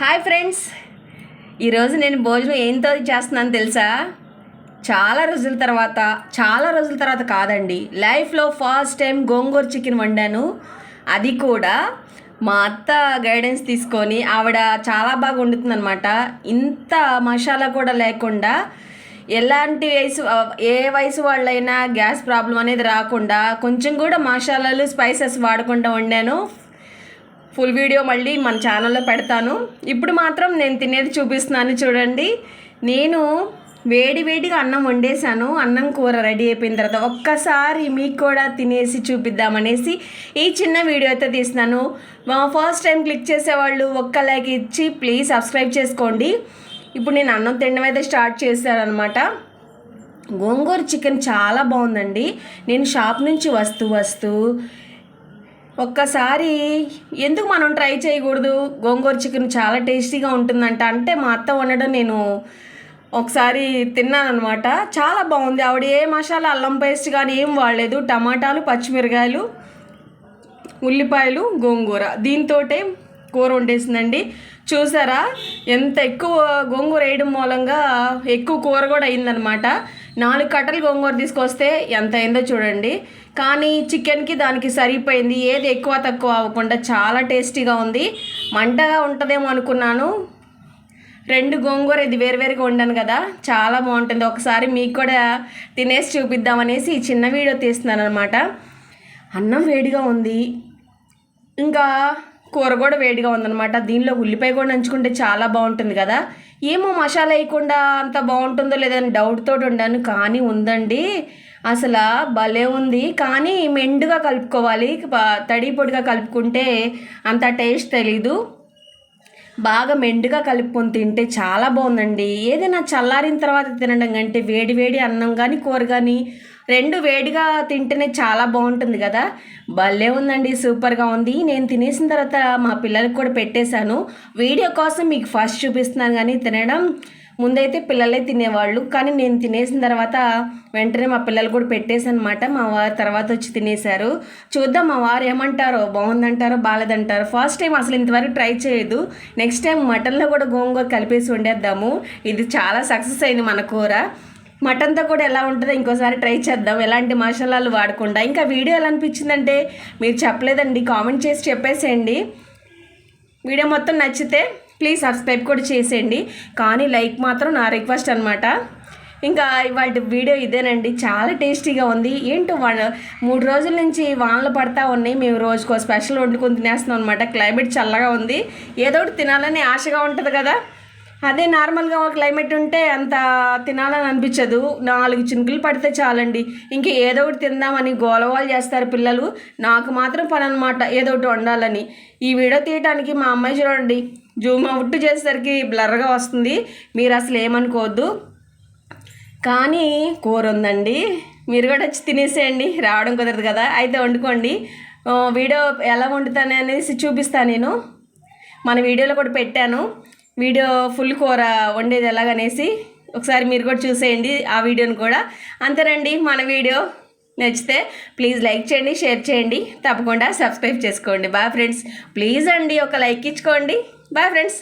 Hi friends. ఈరోజు నేను భోజనం ఏంతో చేస్తున్నాను తెలుసా? చాలా రోజుల తర్వాత చాలా రోజుల తర్వాత కాదండి లైఫ్లో ఫస్ట్ టైం గోంగూర చికెన్ వండాను. అది కూడా మా అత్త గైడెన్స్ తీసుకొని ఆవిడ చాలా బాగా వండుతుందన్నమాట. ఇంత మసాలా కూడా లేకుండా ఎలాంటి వయసు ఏ వయసు వాళ్ళైనా గ్యాస్ ప్రాబ్లం అనేది రాకుండా కొంచెం కూడా మసాలాలు స్పైసెస్ వాడకుండా వండాను. ఫుల్ వీడియో మళ్ళీ మన ఛానల్లో పెడతాను. ఇప్పుడు మాత్రం నేను తినేది చూపిస్తున్నాను చూడండి. నేను వేడి వేడిగా అన్నం వండేసాను అన్నం కూర రెడీ అయిపోయిన తర్వాత ఒక్కసారి మీకు కూడా తినేసి చూపిద్దామనేసి ఈ చిన్న వీడియో అయితే తీస్తున్నాను. ఫస్ట్ టైం క్లిక్ చేసేవాళ్ళు ఒక్క లైక్ ఇచ్చి ప్లీజ్ సబ్స్క్రైబ్ చేసుకోండి. ఇప్పుడు నేను అన్నం తినడం అయితే స్టార్ట్ చేశాను అనమాట గోంగూర చికెన్ చాలా బాగుందండి. నేను షాప్ నుంచి వస్తూ వస్తూ ఒక్కసారి ఎందుకు మనం ట్రై చేయకూడదు? గోంగూర చికెన్ చాలా టేస్టీగా ఉంటుందంట. అంటే మా అత్త వండడం నేను ఒకసారి తిన్నాను అనమాట చాలా బాగుంది. ఆవిడ ఏ మసాలా అల్లం పేస్ట్ కానీ ఏం వాడలేదు. టమాటాలు పచ్చిమిరకాయలు ఉల్లిపాయలు గోంగూర. దీంతోటే కూర వండేసిందండి. చూసారా? ఎంత ఎక్కువ గోంగూర వేయడం మూలంగా ఎక్కువ కూర కూడా అయిందనమాట నాలుగు కట్టలు గోంగూర తీసుకొస్తే ఎంత అయిందో చూడండి. కానీ చికెన్కి దానికి సరిపోయింది. ఏది ఎక్కువ తక్కువ అవ్వకుండా చాలా టేస్టీగా ఉంది. మంటగా ఉంటుందేమో అనుకున్నాను. రెండు గోంగూర ఇది వేరువేరుగా వండాను కదా చాలా బాగుంటుంది. ఒకసారి మీకు కూడా తినేసి చూపిద్దామనేసి ఈ చిన్న వీడియో తీస్తున్నాను అనమాట అన్నం వేడిగా ఉంది. ఇంకా కూర కూడా వేడిగా ఉందన్నమాట. దీనిలో ఉల్లిపాయ కూడా నంచుకుంటే చాలా బాగుంటుంది కదా. ఏమో మసాలా వేయకుండా అంత బాగుంటుందో లేదని డౌట్ తోటి ఉండాను కానీ ఉందండి. అసలు భలే ఉంది. కానీ మెండుగా కలుపుకోవాలి. తడి పొడిగా కలుపుకుంటే అంత టేస్ట్ తెలీదు. బాగా మెండుగా కలుపుకొని తింటే చాలా బాగుందండి. ఏదైనా చల్లారిన తర్వాత తినడం కంటే వేడి వేడి అన్నం కానీ కూర కానీ రెండు వేడిగా తింటేనే చాలా బాగుంటుంది కదా. భలే ఉందండి. సూపర్గా ఉంది. నేను తినేసిన తర్వాత మా పిల్లలకు కూడా పెట్టేశాను. వీడియో కోసం మీకు ఫస్ట్ చూపిస్తున్నాను కానీ తినడం ముందైతే పిల్లలే తినేవాళ్ళు కానీ నేను తినేసిన తర్వాత వెంటనే మా పిల్లలు కూడా పెట్టేసనమాట మా వారు తర్వాత వచ్చి తినేశారు. చూద్దాం మా వారు ఏమంటారో బాగుందంటారో బాగాలేదంటారో ఫస్ట్ టైం అసలు ఇంతవరకు ట్రై చేయదు నెక్స్ట్ టైం మటన్లో కూడా గోంగూర కలిపేసి వండేద్దాము. ఇది చాలా సక్సెస్ అయింది మన కూర. మటన్తో కూడా ఎలా ఉంటుందో ఇంకోసారి ట్రై చేద్దాం. ఎలాంటి మసాలాలు వాడకుండా. ఇంకా వీడియో ఎలా అనిపించిందంటే మీరు చెప్పలేదండి. కామెంట్ చేసి చెప్పేసేయండి. వీడియో మొత్తం నచ్చితే ప్లీజ్ సబ్స్క్రైబ్ కూడా చేసేయండి. కానీ లైక్ మాత్రం నా రిక్వెస్ట్ అనమాట ఇంకా ఇవాళ వీడియో ఇదేనండి. చాలా టేస్టీగా ఉంది. ఏంటో వా మూడు రోజుల నుంచి వానలు పడతా ఉన్నాయి. మేము రోజుకో స్పెషల్ వండుకొని తినేస్తున్నాం అనమాట క్లైమేట్ చల్లగా ఉంది. ఏదో ఒకటి తినాలని ఆశగా ఉంటుంది కదా. అదే నార్మల్గా క్లైమేట్ ఉంటే అంత తినాలని అనిపించదు. నాలుగు చినుకులు పడితే చాలండి. ఇంక ఏదో ఒకటి తిందామని గోలవాలు చేస్తారు పిల్లలు. నాకు మాత్రం పని అనమాట ఏదో ఒకటి వండాలని. ఈ వీడియో తీయటానికి మా అమ్మాయి చూడండి. జూమ్ అవుట్ చేసేసరికి బ్లర్గా వస్తుంది. మీరు అసలు ఏమనుకోవద్దు. కానీ కూర ఉందండి. మీరు కూడా వచ్చి తినేసేయండి. రావడం కుదరదు కదా. అయితే వండుకోండి. వీడియో ఎలా వండుతాను అనేసి చూపిస్తాను నేను. మన వీడియోలో కూడా పెట్టాను. వీడియో ఫుల్ కూర వండేది ఎలాగనేసి ఒకసారి మీరు కూడా చూసేయండి ఆ వీడియోని కూడా. అంతేనండి మన వీడియో నచ్చితే ప్లీజ్ లైక్ చేయండి షేర్ చేయండి తప్పకుండా సబ్స్క్రైబ్ చేసుకోండి. బాయ్ ఫ్రెండ్స్ ప్లీజ్ అండి ఒక లైక్ ఇచ్చుకోండి. Bye friends.